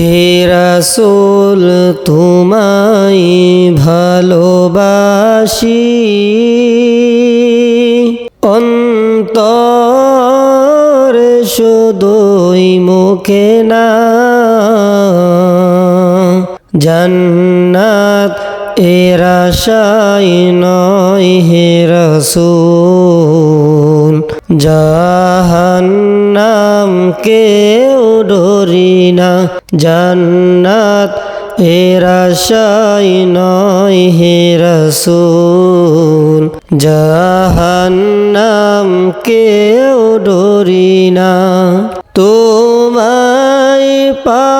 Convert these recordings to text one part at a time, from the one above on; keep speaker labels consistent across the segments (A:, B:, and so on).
A: হে রাসূল তোমায় ভালোবাসি। অন্তর শুধুই মুখে না জান্নাত এরা আশায় নয় হে রসুল। জাহান্নাম কেউ ডরি না। জান্নাত এরাশাই নয় হে রসুল। জাহান্নাম কেউ ডরি না। তোমায় পাওয়ার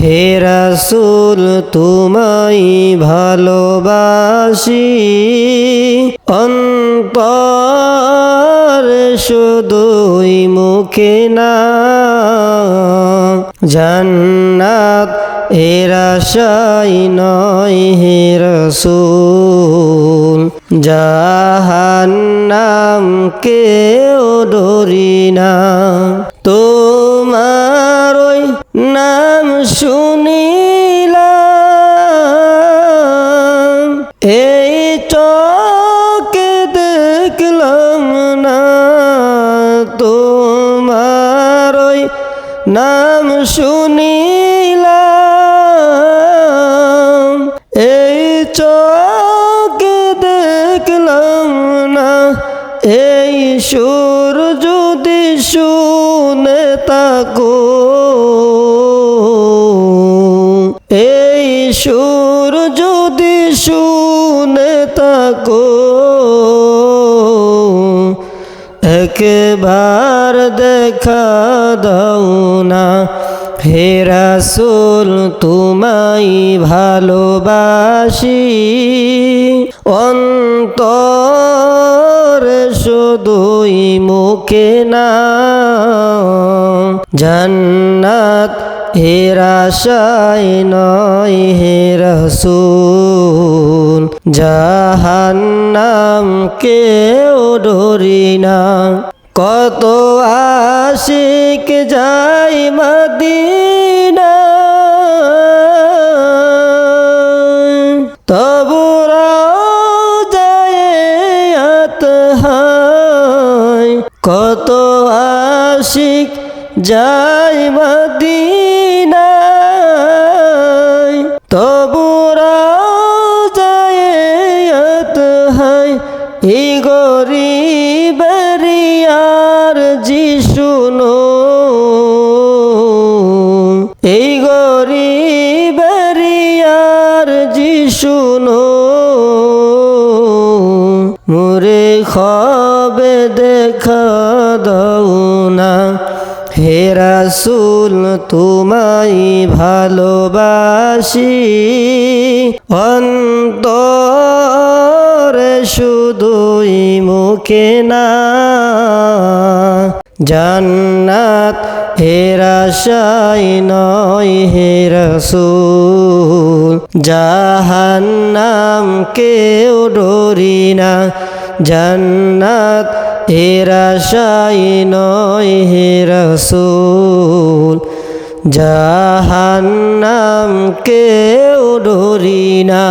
A: হে রাসূল তুমি ভালোবাসি। অন্তর শুধুই মুখে না জান্নাত এর আশাই নয় হে রসুল। জাহান্নাম কেউ ডরি না। তোমার ওই নাম শুনিলাম। এই চকে দেখলাম না। তোমার ওই নাম শুনিলাম। চকে দেখলাম না। এই সুর যদি শুনে তাকো এই সুর যদি শুনে তাকো একবার দেখা দাও না। হে রাসূল, তোমায় ভালোবাসি। অন্তর শুধুই মুখে না, জান্নাত হে আশায় নয় হে রসুল। জাহান্নাম কেউ ডরি না। কত আশিক যাই মদিনা। তবুরা যায় কত আশিক যাই মদিনায় এই গরিবের আর জি শুনো মোরে খবে দেখা দাও না। হে রাসূল, তোমায় ভালোবাসি। অন্তর শুধুই মুখে না। জান্নাত হে আশাই নয় হে রসুল। জাহান্নাম কেউ ডরি না। জান্নাত এর আশাই নয় হে রসুল। জাহান্নাম কেউ ডরি না।